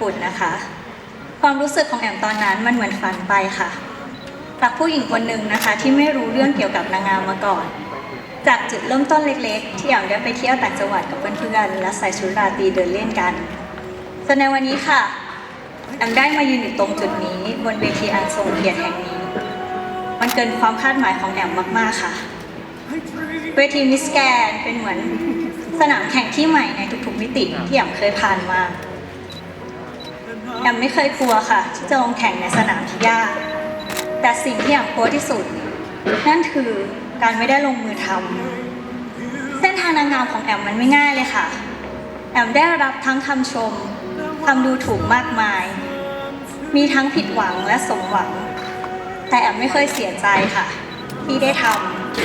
กุฎนะคะ ความรู้สึกของแอมตอนนั้นมันเหมือนฝันไปค่ะจากผู้หญิงคนหนึ่งนะคะ ที่ไม่รู้เรื่องเกี่ยวกับนางงามมาก่อน จากจุดเริ่มต้นเล็กๆ ที่แอมได้ไปเที่ยวต่างจังหวัดกับเพื่อนๆและใส่ชุดราตรีเดินเล่นกันจนในวันนี้ค่ะแอมได้มายืนอยู่ตรงจุดนี้ บนเวทีอันทรงเกียรติแห่งนี้ มันเกินความคาดหมายของแอมมากๆค่ะ เวทีมิสแกนเป็นเหมือนสนามแข่งที่ใหม่ในทุกๆมิติที่แอมเคยผ่านมา แอมไม่เคยกลัวค่ะ ที่จะลงแข่งในสนามที่ยาก แต่สิ่งที่แอมกลัวที่สุด นั่นคือการไม่ได้ลงมือทำเส้นทางนางงามของแอมมันไม่ง่ายเลยค่ะ แอมได้รับทั้งคำชมคำดูถูกมากมาย มีทั้งผิดหวังและสมหวัง แต่แอมไม่เคยเสียใจค่ะ ที่ได้ท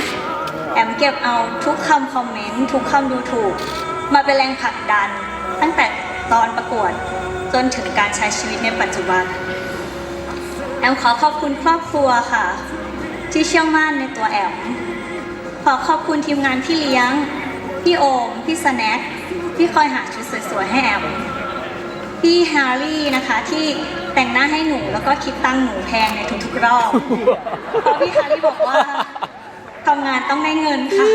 ำแอมเก็บเอาทุกคำคอมเมนต์ทุกคำดูถูก มาเป็นแรงผลักดัน ตั้งแต่ตอนประกวด จนถึงการใช้ชีวิตในปัจจุบัน แอมขอขอบคุณครอบครัวค่ะ ที่เชื่อมั่นในตัวแอม ขอขอบคุณทีมงานพี่เลี้ยง พี่โอม พี่สแน็คที่คอยหาชุดสวยๆให้แอม พี่แฮร์รี่นะคะที่แต่งหน้าให้หนูแล้วก็คิดตังค์หนูแพงในทุกๆรอบเพราะพี่แฮร์รี่บอกว่า ทำงานต้องได้เงินค่ะ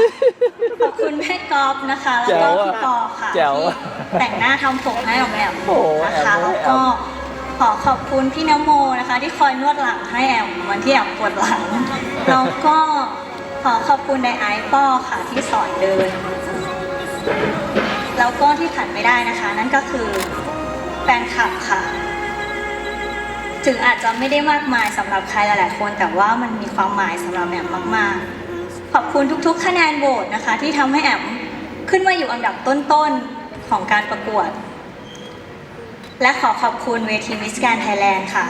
ขอบคุณแม่กอฟนะคะ แล้วก็พี่ปอค่ะแจ๋วที่อะแต่งหน้าทำผมให้ออกแบบโอ้โหนะคะแอมแล้วก็ขอขอบคุณพี่นโมนะคะ ที่คอยนวดหลังให้แอมวันที่แอมปวดหลังแล้วก็ขอขอบคุณในไอซ์ป้อค่ะที่สอนเดิน แล้วก็ที่ขาดไม่ได้นะคะ นั่นก็คือแฟนคลับค่ะ ถึงอาจจะไม่ได้มากมายสำหรับใครหลายๆคน แต่ว่ามันมีความหมายสำหรับแอมมากๆ ขอบคุณทุกๆ คะแนนโหวตนะคะ ที่ทำให้แอมขึ้นมาอยู่อันดับต้นๆ ของการประกวด และขอขอบคุณเวทีมิสแกนไทยแลนด์ค่ะ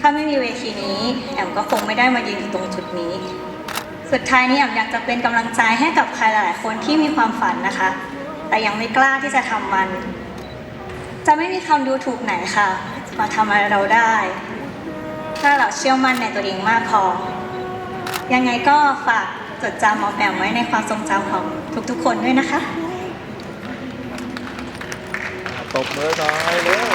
ถ้าไม่มีเวทีนี้ แอมก็คงไม่ได้มายืนอยู่ตรงจุดนี้ สุดท้ายนี้แอมอยากจะเป็นกำลังใจให้กับใครหลายๆคนที่มีความฝันนะคะ แต่ยังไม่กล้าที่จะทำมัน จะไม่มีคำดูถูกไหนค่ะ มาทำอะไรเราได้ ถ้าเราเชื่อมั่นในตัวเองมากพอยังไงก็ฝาก จดจำหมอมแอมไว้ในความทรงจำของทุกๆ คนด้วยนะคะตบมือหน่อยเร็ว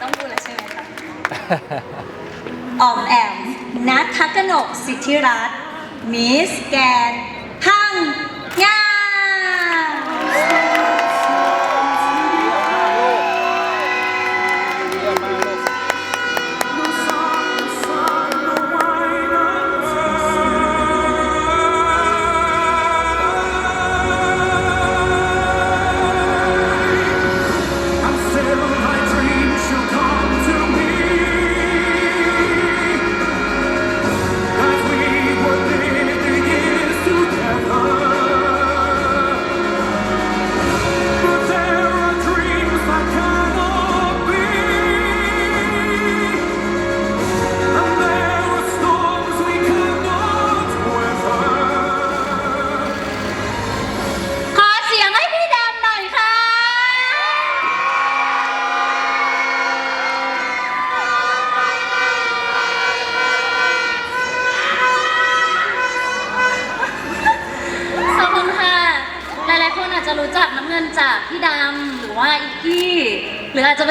ต้องพูดแล้วใช่ไหมคะออมแอมนัททักกนกสิทธิรัตน์มิสแกนพังงา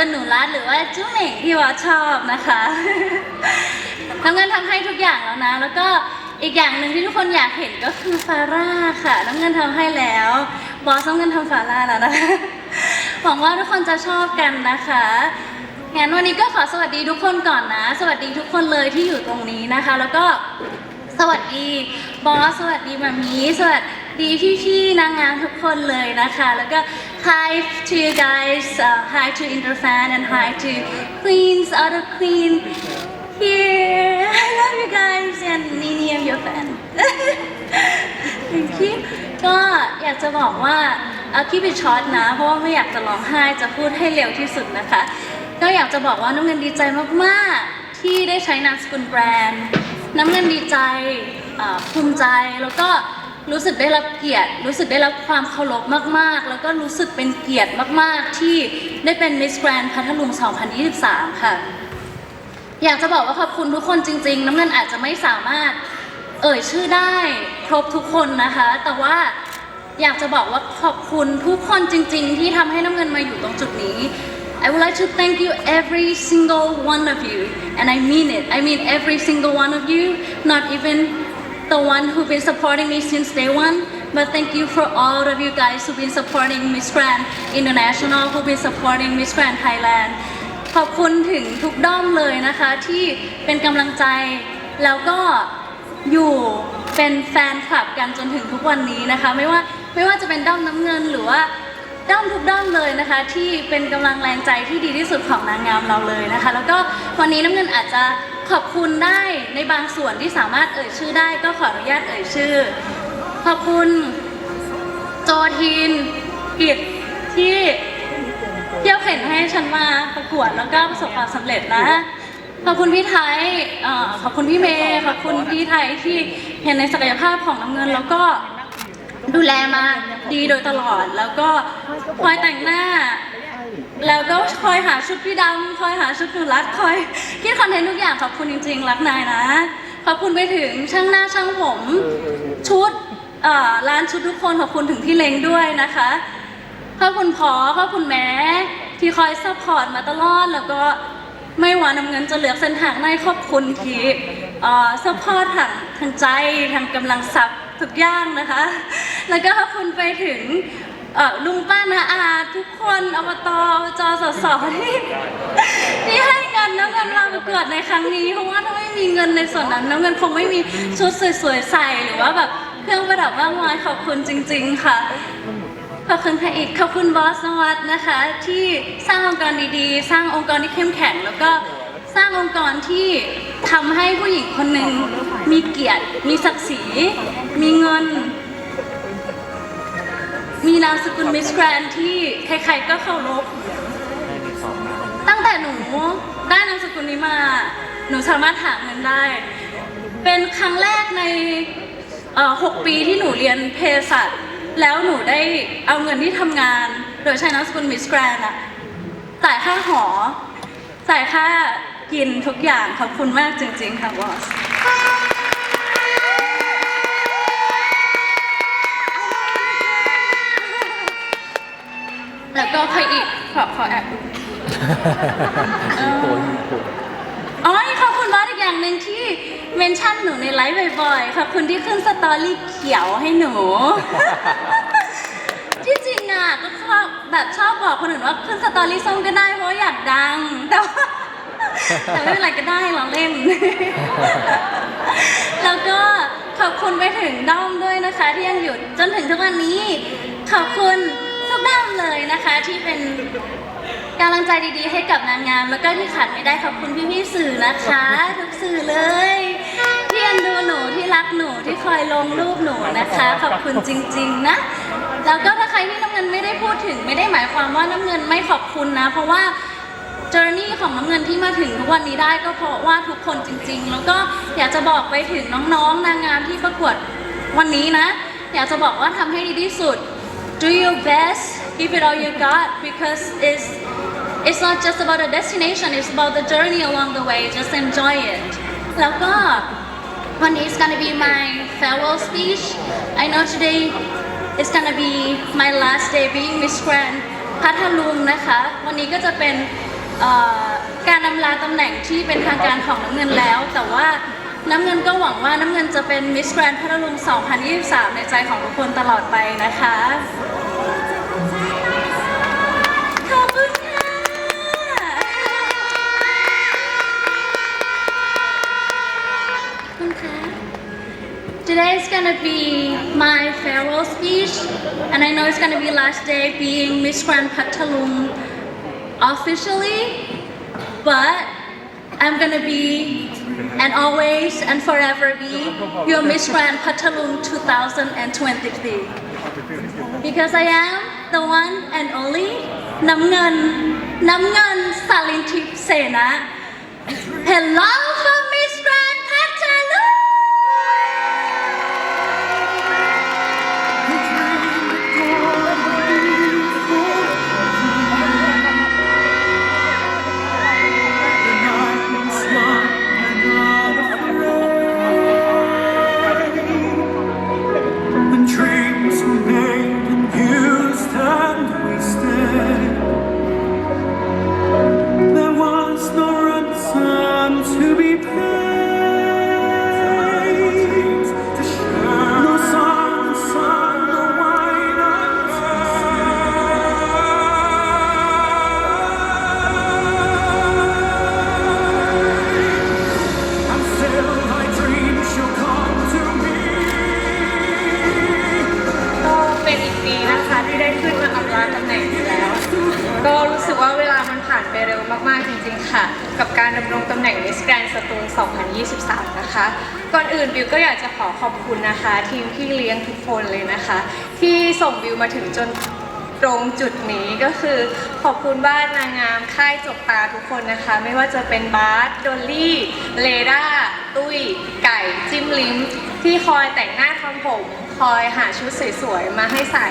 ออาจจะเป็นหนูรัดหรือว่าจุ๊เหม่งที่ว่าชอบนะคะน้ำเงินทำให้ทุกอย่างแล้วนะ แล้วก็อีกอย่างหนึ่งที่ทุกคนอยากเห็นก็คือฟาร่าค่ะน้ำเงินทำให้แล้วบอสน้ำเงินทำฟาร่าแล้วนะคะหวังว่าทุกคนจะชอบกันนะคะงั้นวันนี้ก็ขอสวัสดีทุกคนก่อนนะ สวัสดีทุกคนเลยที่อยู่ตรงนี้นะคะ แล้วก็สวัสดีบอสสวัสดีมามีสวัสดี ดีพี่ๆนางงามทุกคนเลยนะคะ แล้วก็ hi to you guys uh, hi to Interfan and hi to Queens out of Queen here I love you guys and Nini I'm your fan thank you ก็อยากจะบอกว่าเอาคีบ it short นะ เพราะว่าไม่อยากจะร้องไห้จะพูดให้เร็วที่สุดนะคะ ก็อยากจะบอกว่าน้ำเงินดีใจมากๆ ที่ได้ใช้นามสกุลแบรนด์ น้ำเงินดีใจภูมิใจแล้วก็ รู้สึกได้รับเกียรติ รู้สึกได้รับความเคารพมากๆ แล้วก็รู้สึกเป็นเกียรติมากๆ ที่ได้เป็น Miss Grand พัทลุง 2023 ค่ะ อยากจะบอกว่าขอบคุณทุกคนจริง ๆ น้ำเงินอาจจะไม่สามารถเอ่ยชื่อได้ครบทุกคนนะคะ แต่ว่าอยากจะบอกว่าขอบคุณทุกคนจริง ๆ ที่ทำให้น้ำเงินมาอยู่ตรงจุดนี้ I would like to thank you every single one of you and I mean it I mean every single one of you not even the one who've been supporting me since day one but thank you for all of you guys who've been supporting Miss Grand International who've been supporting Miss Grand Thailand ขอบคุณถึงทุกด้อมเลยนะคะที่เป็นกำลังใจแล้วก็อยู่เป็นแฟนคลับกันจนถึงทุกวันนี้นะคะ ไม่ว่าไม่ว่าจะเป็นด้อมน้ำเงินหรือว่าด้อมทุกด้อมเลยนะคะ ที่เป็นกำลังแรงใจที่ดีที่สุดของนางงามเราเลยนะคะ แล้วก็วันนี้น้ำเงินอาจจะ ขอบคุณได้ในบางส่วนที่สามารถเอ่ยชื่อได้ก็ขออนุญาตเอ่ยชื่อ ขอบคุณโจทีนกิจที่เที่ยวเข็นให้ฉันมาประกวดแล้วก็ประสบความสำเร็จนะ ขอบคุณพี่ไทยเอ่อขอบคุณพี่เมย์ขอบคุณพี่ไทยที่เห็นในศักยภาพของน้ำเงินแล้วก็ดูแลมาดีโดยตลอดแล้วก็คอยแต่งหน้า แล้วก็คอยหาชุดพี่ดำคอยหาชุดหนูรัดคอยคิดคอนเทนต์ทุกอย่างขอบคุณจริง ๆ รักนายนะ ขอบคุณไปถึงช่างหน้าช่างผมชุดร้านชุดทุกคนขอบคุณถึงพี่เล้งด้วยนะคะขอบคุณพอขอบคุณแม่ที่คอยซัพพอร์ตมาตลอดแล้วก็ไม่ว่านำเงินจะเหลือเส้นทางในขอบคุณที่ซัพพอร์ตทางทางใจทางกำลังทรัพย์ทุกอย่างนะคะ แล้วก็ขอบคุณไปถึง เอ่อลุงป้านาอาทุกคนอบตจสสที่ที่ให้เงินน้ำเงินมาประกวดในครั้งนี้เพราะว่าถ้าไม่มีเงินในส่วนนั้นน้ำเงินคงไม่มีชุดสวยๆใส่หรือว่าแบบเครื่องประดับมากมายขอบคุณจริง ๆ ค่ะขอบคุณค่ะอีกขอบคุณบอสนวัตนะคะ ที่สร้างองค์กรดีๆ สร้างองค์กรที่เข้มแข็ง แล้วก็สร้างองค์กรที่ทำให้ผู้หญิงคนหนึ่งมีเกียรติ มีศักดิ์ศรี มีเงิน มีนามสกุลมิสแกรนที่ใครๆก็เคารพตั้งแต่หนูได้นามสกุลนี้มา หนูสามารถหาเงินได้ เป็นครั้งแรกในเอ่อหกปีที่หนูเรียนเภสัชแล้วหนูได้เอาเงินที่ทำงาน โดยใช้นามสกุลมิสแกรนอะจ่ายค่าหอจ่ายค่ากินทุกอย่างขอบคุณมากจริงๆค่ะบอส แล้วก็ใครอีกขอขอแอบดูตัวญี่ปุ่นอ๋อขอบคุณบอสอีกอย่างหนึ่งที่เมนชั่นหนูในไลฟ์บ่อยๆขอบคุณที่ขึ้นสตอรี่เขียวให้หนู ที่จริงอะก็ชอบแบบชอบบอกคนอื่นว่าขึ้นสตอรี่ส้มก็ได้เพราะว่าอยากดัง แต่ว่าแต่ไม่เป็นไรก็ได้ลองเล่น แล้วก็ขอบคุณไปถึงด้อมด้วยนะคะ ที่ยังอยู่จนถึงทุกวันนี้ ขอบคุณ ทุกด้อมเลยนะคะที่เป็นกำลังใจดีๆ ให้กับนางงาม แล้วก็ที่ขาดไม่ได้ขอบคุณพี่ๆสื่อนะคะ ทุกสื่อเลยที่เอ็นดูหนูที่รักหนูที่คอยลงรูปหนูนะคะ ขอบคุณจริง ๆ นะแล้วก็ถ้าใครที่น้ำเงินไม่ได้พูดถึงไม่ได้หมายความว่าน้ำเงินไม่ขอบคุณนะ เพราะว่า journey ของน้ำเงินที่มาถึงทุกวันนี้ได้ก็เพราะว่าทุกคนจริง ๆ แล้วก็อยากจะบอกไปถึงน้องๆนางงามที่ประกวดวันนี้นะ อยากจะบอกว่าทำให้ดีที่สุด do your best give it all you got because it's it's not just about the destination it's about the journey along the way just enjoy it แล้วก็ วันนี้ is gonna be my farewell speech I know today is gonna be my last day being Miss Grand พัทลุงนะคะ วันนี้ก็จะเป็นการนำลาตำแหน่งที่เป็นทางการของน้ำเงินแล้ว แต่ว่าน้ำเงินก็หวังว่าน้ำเงินจะเป็น Miss Grand พัทลุง 2023 ในใจของทุกคนตลอดไปนะคะ Today's gonna be my farewell speech, and I know it's gonna be last day being Miss Grand Patalum officially, but I'm gonna be and always and forever be your Miss Grand Patalum 2023. Because I am the one and only Namnun Namnun Salinti Sena. Hello from นี้นะคะที่ได้ขึ้นมาอำลาตำแหน่งแล้ว ก็รู้สึกว่าเวลามันผ่านไปเร็วมากๆจริง ๆ ค่ะ กับการดำรงตำแหน่ง Miss Grand สตูล2023 นะคะ ก่อนอื่นบิวก็อยากจะขอขอบคุณนะคะ ทีมที่เลี้ยงทุกคนเลยนะคะ ที่ส่งบิวมาถึงจน ตรงจุดนี้ก็คือขอบคุณบ้านนางงามค่ายจบตาทุกคนนะคะ ไม่ว่าจะเป็นบาสดอลลี่เลด้าตุ้ย ไก่ จิ้มลิ้ม ที่คอยแต่งหน้าทำผม คอยหาชุดสวยๆ มาให้ใส่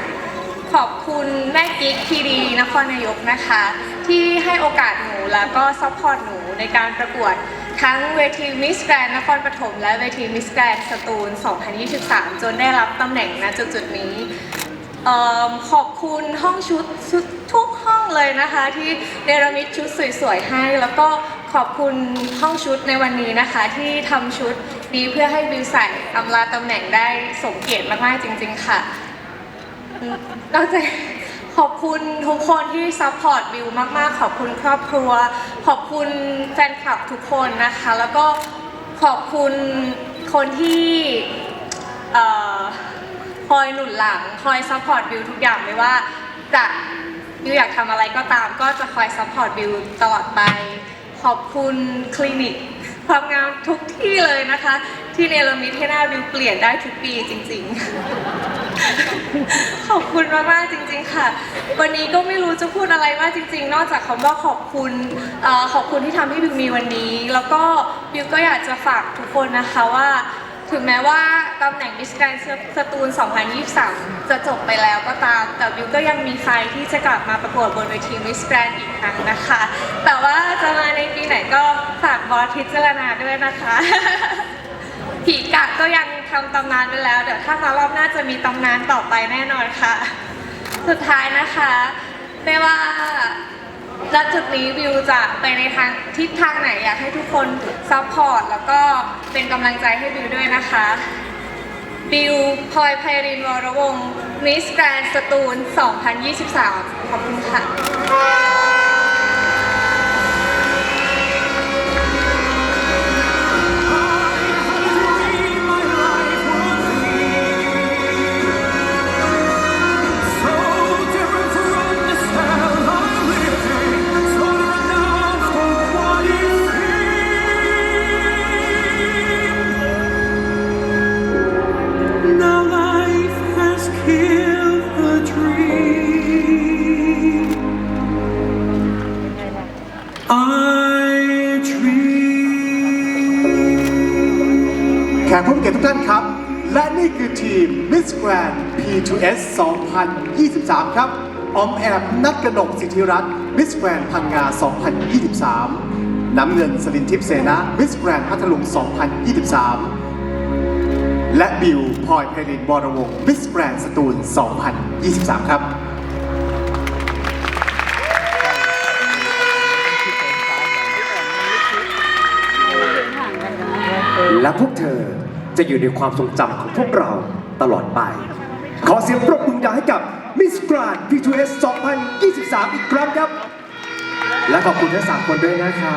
ขอบคุณแม่กิ๊กพีดีนครนายกนะคะ ที่ให้โอกาสหนูแล้วก็ซัพพอร์ตหนูในการประกวดทั้งเวทีมิสแกรนนครปฐมและเวทีมิสแกรนสตูล 2023 จนได้รับตำแหน่งณจุดๆนี้ เอิ่มขอบคุณห้องชุดชุดทุกห้องเลยนะคะ ที่เนรมิตชุดสวยๆให้ แล้วก็ขอบคุณห้องชุดในวันนี้นะคะ ที่ทำชุดดีเพื่อให้วิวใส่อำลาตำแหน่งได้สมเกียรติมากๆจริง ๆค่ะนอกจาก ขอบคุณทุกคนที่ซัพพอร์ตบิวมาก ๆ ขอบคุณครอบครัว ขอบคุณแฟนคลับทุกคนนะคะ แล้วก็ขอบคุณคนที่เอ่อ อยหนุนหลัง คอยซัพพอร์ตบิวทุกอย่างไม่ว่าจะบิวอยากทำอะไรก็ตาม ก็จะคอยซัพพอร์ตบิวตลอดไป ขอบคุณคลินิกความงามทุกที่เลยนะคะ ที่เนรมิตให้หน้าบิวเปลี่ยนได้ทุกปีจริง ๆ ขอบคุณมากๆจริง ๆ ค่ะ วันนี้ก็ไม่รู้จะพูดอะไรมากจริง ๆ นอกจากคำว่าขอบคุณเออขอบคุณที่ทำให้บิวมีวันนี้ แล้วก็บิวก็อยากจะฝากทุกคนนะคะว่า ถึงแม้ว่าตำแหน่งมิสแกรนสตูล 2023 จะจบไปแล้วก็ตาม แต่บิวก็ยังมีไฟที่จะกลับมาประกวดบนเวทีมิสแกรนอีกครั้งนะคะ แต่ว่าจะมาในปีไหนก็ฝากบอสพิจารณาด้วยนะคะ ผีกะก็ยังทำตำนานไปแล้ว เดี๋ยวถ้ามารอบหน้าจะมีตำนานต่อไปแน่นอนค่ะ สุดท้ายนะคะ ไม่ว่า ณจุดนี้วิวจะไปในทางทิศทางไหนอยากให้ทุกคนซัพพอร์ตแล้วก็เป็นกำลังใจให้วิวด้วยนะคะ บิวพลอยไพรินวรวงศ์มิสแกรนสตูล 2023 ขอบคุณค่ะ ขกผู้มีเกียรติทุกท่านครับ และนี่คือทีม Miss Grand P2S 2023 ครับออมแอมนัดกนกสิทธิรัตน์ Miss Grand พังงา 2023 น้ำเงินสลินทิพย์เสนา Miss Grand พัทลุง 2023 และบิวพลอยไพรินบวรวงศ์ Miss Grand สตูล 2023 ครับและพวกเธอ จะอยู่ในความทรงจำของพวกเราตลอดไป ขอเสียงปรบมือดังให้กับ Miss Grand P2S 2023 อีกครั้งครับ และขอบคุณทั้งสามคนด้วยนะคะ